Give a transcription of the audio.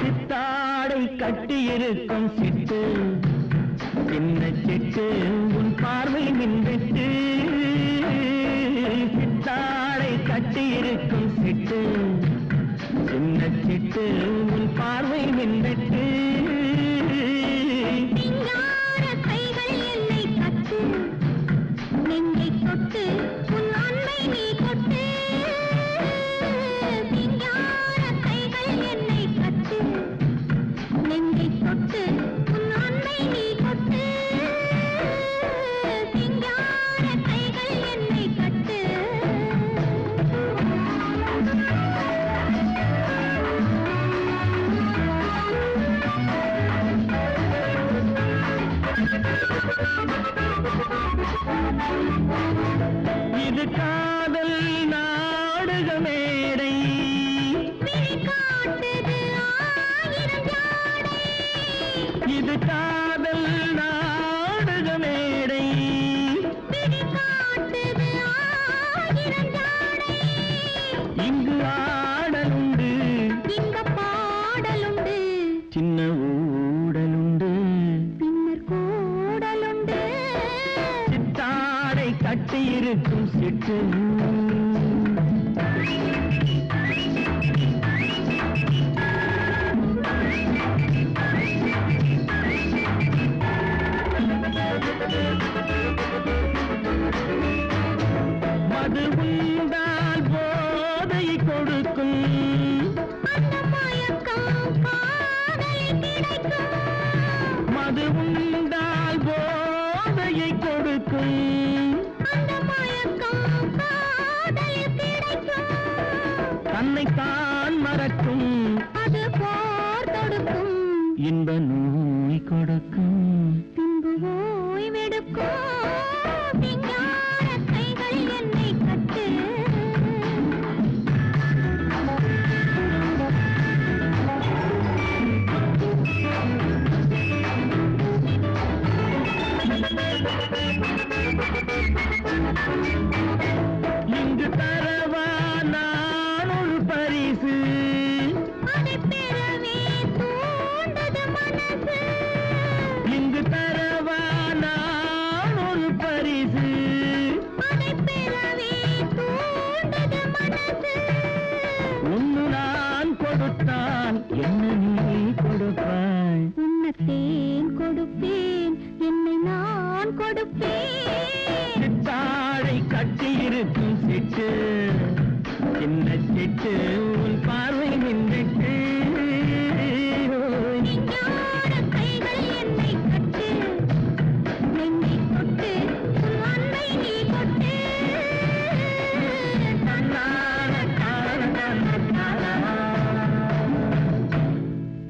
சித்தாடை கட்டியிருக்கும் சிட்டு. சின்ன சிட்டு உன் பார்வை நின்றுட்டு. சித்தாடை கட்டியிருக்கும் சிட்டு. சின்ன சிட்டு உன் பார்வை நின்றுட்டு. காதல் நாடக மேடை இது காதல் நாடக மேடை இங்கு ஆடலுண்டு இருக்கும் சிட்டு மது உண்டால் போதை கொடுக்கும். மது உண்டால் போதையை கொடுக்கும். தன்னைத்தான் மறக்கும். அது போர் தொடுக்கும். இன்ப நோய் கொடுக்கும். பின்பு ஓய்வெடுக்கும் விஞ்ஞான கைகள் என்னை கட்டு இங்கு பரிசு. ஒன்னு நான் கொடுத்தான் என்ன நீ கொடுப்பாய். உன்னத்தேன் கொடுப்பேன் என்னை நான் கொடுப்பேன். சித்தாழை கட்டியிருக்கும் சிட்டு சின்ன சிட்டு.